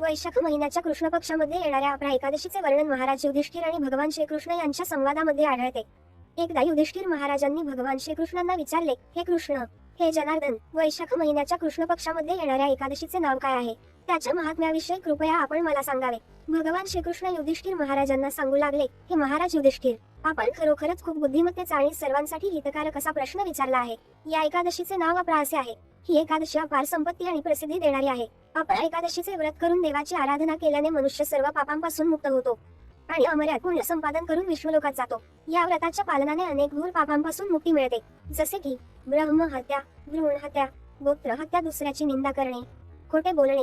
वैशाख महिन्याच्या कृष्ण पक्षामध्ये येणाऱ्या आपल्या एकादशीचे वर्णन महाराज युधिष्ठिर आणि भगवान श्रीकृष्ण यांच्या संवादामध्ये आढळते. एकदा युधिष्ठिर महाराजांनी भगवान श्रीकृष्णांना विचारले हे कृष्ण हे जनार्दन वैशाख महिन्याच्या कृष्ण पक्षामध्ये येणाऱ्या एकादशीचे नाव काय आहे? त्याच्या महात्म्याविषयी कृपया आपण मला सांगावे. भगवान श्रीकृष्ण युधिष्ठिर महाराजांना सांगू लागले हे महाराज युधिष्ठिर आपण खरोखरच खूप बुद्धिमत्तेचा आणि सर्वांसाठी हितकारक असा प्रश्न विचारला आहे. या एकादशीचे नाव अपरा असे आहे. ही एकादशी अपार संपत्ती आणि प्रसिद्धी देणारी आहे. आपण एकादशीचे व्रत करून देवाची आराधना केल्याने मनुष्य सर्व पापांपासून मुक्त होतो. आणि अमर्याद पुण्य संपादन करून विश्वलोकात जातो. या व्रताच्या पालनाने अनेक घोर पापांपासून मुक्ती मिळते. जसे की ब्रह्म हत्या भ्रूण हत्या गोत्र हत्या दुसऱ्याची निंदा करणे खोटे बोलणे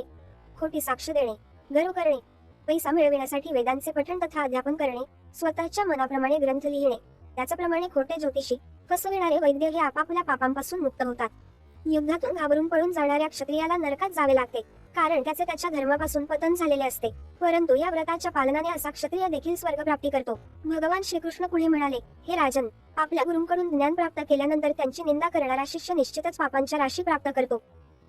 खोटी साक्ष देणे गर्व करणे पैसा मिळविण्यासाठी वेदांचे पठण तथा अध्यापन करणे स्वतःच्या मनाप्रमाणे ग्रंथ लिहिणे त्याच्याप्रमाणे खोटे ज्योतिषी फसविणारे वैद्य हे आपापल्या पापांपासून मुक्त होतात. युद्धातून घाबरून पळून जाणाऱ्या क्षत्रियाला नरकात जावे लागते कारण त्याचे त्याच्या धर्मापासून पतन झालेले असते. परंतु या व्रताच्या पालनाने असा क्षत्रिय देखील स्वर्ग प्राप्ती करतो. भगवान श्रीकृष्ण पुढे म्हणाले हे राजन आपल्या गुरुंकडून ज्ञान प्राप्त केल्यानंतर त्यांची निंदा करणारा शिष्य निश्चितच पापांच्या राशी प्राप्त करतो.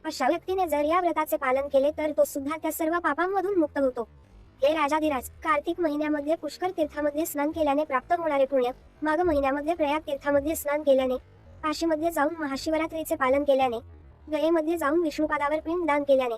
अशा व्यक्तीने जर या व्रताचे पालन केले तर तो सुद्धा त्या सर्व पापांमधून मुक्त होतो. हे राजाधिराज कार्तिक महिन्यामध्ये पुष्कर तीर्थामध्ये स्नान केल्याने प्राप्त होणारे पुण्य माघ महिन्यामध्ये प्रयाग तीर्थामध्ये स्नान केल्याने काशीमध्ये जाऊन महाशिवरात्रीचे पालन केल्याने गयेमध्ये जाऊन विष्णुपादावर पिंडदान केल्याने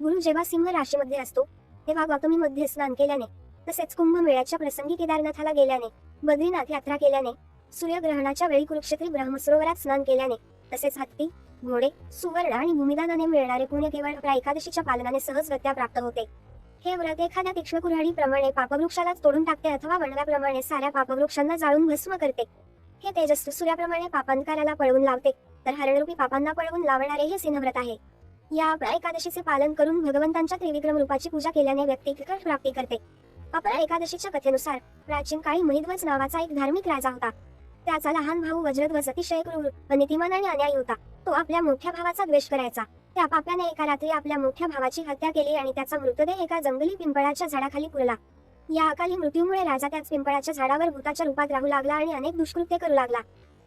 गुरु जेव्हा सिंह राशीमध्ये असतो तेव्हा गौतमीमध्ये स्नान केल्याने तसेच कुंभमेळ्याच्या प्रसंगी केदारनाथाला गेल्याने बद्रीनाथ यात्रा केल्याने सूर्यग्रहणाच्या वेळी कुरुक्षेत्री ब्रह्मसरोवरात स्नान केल्याने तसेच हत्ती घोडे सुवर्ण आणि भूमिदानाने मिळणारे पुण्य केवळ आपल्या एकादशीच्या पालनाने सहजगत्या प्राप्त होते. हे व्रत एखाद्या तीक्ष्ण कुऱ्हाडीप्रमाणे पापवृक्षालाच तोडून टाकते अथवा वणव्याप्रमाणे साऱ्या पापवृक्षांना जाळून भस्म करते. हे तेजस्वी सूर्याप्रमाणे पापांकाराला पळवून लावते तर हरणरूपी पापांना पळवून लावणारे हे सिंहव्रत आहे. या अपरा एकादशीचे पालन करून भगवंतांच्या त्रिविक्रम रूपाची पूजा केल्याने व्यक्ती प्राप्ती करते. अपरा एकादशीच्या कथेनुसार प्राचीन काळी महिध्वज नावाचा एक धार्मिक राजा होता. त्याचा लहान भाऊ वज्रध्वज अतिशय क्रूर अनितिमान आणि अन्यायी होता. तो आपल्या मोठ्या भावाचा द्वेष करायचा. त्या पाप्याने एका रात्री आपल्या मोठ्या भावाची हत्या केली आणि त्याचा मृतदेह एका जंगली पिंपळाच्या झाडाखाली पुरला. या अकाली मृत्यूमुळे राजा त्याच पिंपळाच्या झाडावर भूताच्या रूपात राहू लागला आणि अनेक दुष्कृत्य करू लागला.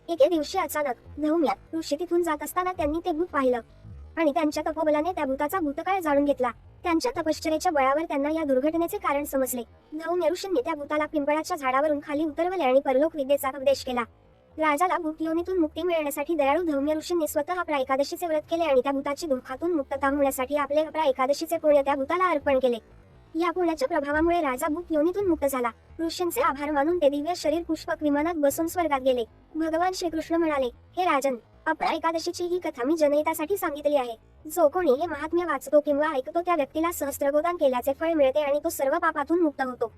एके दिवशी अचानक धौम्या ऋषी तिथून जात असताना त्यांनी ते भूत पाहिलं. आणि त्यांच्या तपोबलाने त्या भूताचा भूतकाळ जाणून घेतला. त्यांच्या तपश्चरेच्या बळावर त्यांना या दुर्घटनेचे कारण समजले. नऊ ऋषींनी त्या भूताला पिंपळाच्या झाडावरून खाली उतरवले आणि परलोक विद्येचा उपदेश केला. राजाला भूत योनीतून मुक्ती मिळण्यासाठी दयाळू धौम्य ऋषींनी स्वतः आपल्या एकादशीचे व्रत केले आणि त्या भूताची दुःखातून मुक्तता होण्यासाठी आपले आपल्या एकादशीचे पुण्य त्या भूताला अर्पण केले. या पुण्याच्या प्रभावामुळे राजा भूत योनीतून मुक्त झाला. ऋषींचे आभार मानून ते दिव्य शरीर पुष्पक विमानात बसून स्वर्गात गेले. भगवान श्रीकृष्ण म्हणाले हे राजन आपल्या एकादशीची ही कथा मी जनहितासाठी सांगितली आहे. जो कोणी हे महात्म्य वाचतो किंवा ऐकतो त्या व्यक्तीला सहस्त्रगोदान केल्याचे फळ मिळते आणि तो सर्व पापातून मुक्त होतो.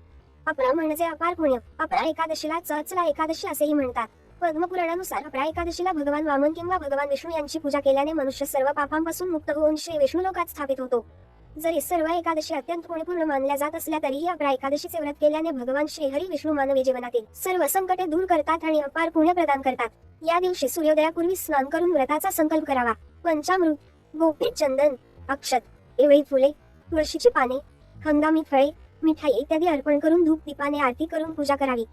अपरा म्हणजे अपार पुण्य. अपरा एकादशीला चचला एकादशी असेही म्हणतात. पद्मपुराणानुसार आपल्या एकादशीला भगवान वामन किंवा भगवान विष्णू यांची पूजा केल्याने मनुष्य सर्व पापांपासून मुक्त होऊन श्री विष्णू लोकात स्थापित होतो. जरी सर्व एकादशी अत्यंत गुणपूर्ण मानल्या जात असल्या तरीही आपल्या एकादशीचे व्रत केल्याने भगवान श्रीहरी विष्णू मानवी जीवनातील सर्व संकटे दूर करतात आणि अपार पुण्य प्रदान करतात. या दिवशी सूर्योदयापूर्वी स्नान करून व्रताचा संकल्प करावा. पंचामृत गोपी चंदन अक्षत एवळी फुले तुळशीची पाने हंगामी फळे मिठाई इत्यादी अर्पण करून धूप दीपाने आरती करून पूजा करावी.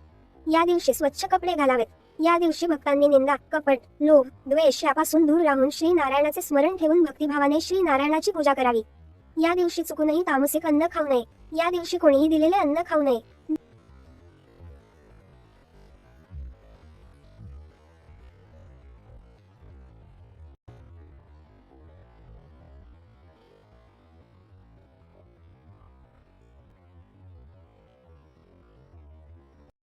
या दिवशी स्वच्छ कपडे घालावेत. या दिवशी भक्तांनी निंदा कपट लोभ द्वेष यापासून दूर राहून श्री नारायणाचे स्मरण ठेवून भक्तिभावाने श्री नारायणाची पूजा करावी. या दिवशी चुकूनही तामसिक अन्न खाऊ नये. या दिवशी कोणीही दिलेले अन्न खाऊ नये.